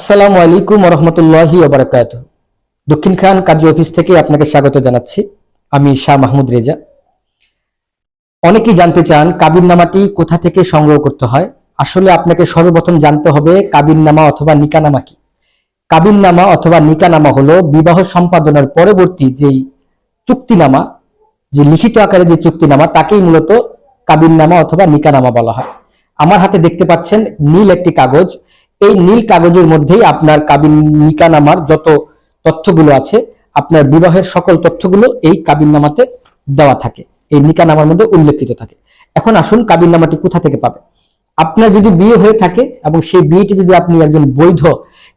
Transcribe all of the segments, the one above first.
আসসালামু আলাইকুম রহমতুল্লাহি ওবরাকাত। দক্ষিণ খান কার্য অফিস থেকে আপনাকে স্বাগত জানাচ্ছি। আমি শাহ মাহমুদ রেজা। অনেকেই জানতে চান কাবিরনামাটি কোথা থেকে সংগ্রহ করতে হয়। আসলে আপনাকে সর্বপ্রথম জানতে হবে কাবিরনামা অথবা নিকানামা কি। কাবিরনামা অথবা নিকানামা হলো বিবাহ সম্পাদনের পরবর্তী যেই চুক্তিনামা, যে লিখিত আকারে যে চুক্তিনামা, তাকেই মূলত কাবিরনামা অথবা নিকানামা বলা হয়। আমার হাতে দেখতে পাচ্ছেন নীল একটি কাগজ। এই নীল কাগজের মধ্যেই আপনার কাবিন নিকানামার যত তথ্যগুলো আছে, আপনার বিবাহের সকল তথ্যগুলো এই কাবিননামাতে দেওয়া থাকে। এই নিকানামার মধ্যে উল্লেখিত থাকে। এখন আসুন কাবিননামাটি কোথা থেকে পাবে? আপনার যদি বিয়ে হয়ে থাকে এবং সেই বিয়েটি যদি আপনি একজন বৈধ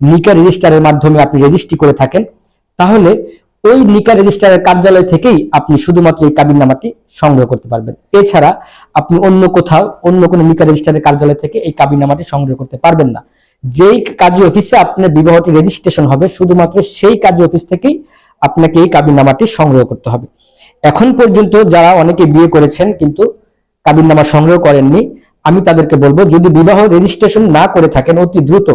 নিকা রেজিস্টারের মাধ্যমে আপনি রেজিস্ট্রি করে থাকেন, তাহলে ওই নিকা রেজিস্ট্রারের কার্যালয় থেকেই আপনি শুধুমাত্র এই কাবিননামাটি সংগ্রহ করতে পারবেন। এছাড়া আপনি অন্য কোথাও অন্য কোনো নিকা রেজিস্ট্রারের কার্যালয় থেকে এই কাবিননামাটি সংগ্রহ করতে পারবেন না। যেই কার্য অফিসে আপনার বিবাহটি রেজিস্ট্রেশন হবে, শুধুমাত্র সেই কার্য অফিস থেকেই আপনাকে এই কাবিননামাটি সংগ্রহ করতে হবে। এখন পর্যন্ত যারা অনেকে বিয়ে করেছেন কিন্তু কাবিননামা সংগ্রহ করেননি, আমি তাদেরকে বলব, যদি বিবাহ রেজিস্ট্রেশন না করে থাকেন, অতি দ্রুত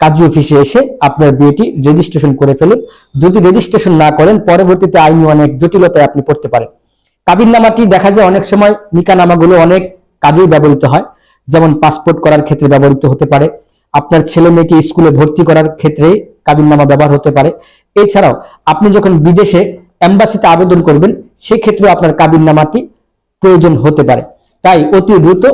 কার্য অফিসে এসে আপনার বিয়েটি রেজিস্ট্রেশন করে ফেলুন। যদি রেজিস্ট্রেশন না করেন, পরবর্তীতে আইনি অনেক জটিলতায় আপনি পড়তে পারেন। কাবিননামাটি দেখা যায় অনেক সময় নিকানামাগুলো অনেক কাজেই ব্যবহৃত হয়, যেমন পাসপোর্ট করার ক্ষেত্রে ব্যবহৃত হতে পারে। আপনার ছেলে মেয়েকে স্কুলে ভর্তি করার ক্ষেত্রে কাবিননামা ব্যবহার হতে পারে। এছাড়াও আপনি যখন বিদেশে এম্বাসিতে আবেদন করবেন সেক্ষেত্রে আপনার কাবিননামাটি প্রয়োজন হতে পারে। তাই অতি দ্রুত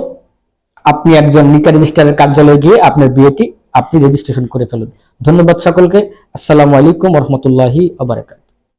আপনি একজন নিকা রেজিস্ট্রারের কার্যালয়ে গিয়ে আপনার বিয়েটি আপনি রেজিস্ট্রেশন করে ফেলুন। ধন্যবাদ সকলকে। আসসালামু আলাইকুম রহমতুল্লাহি আবরাকাত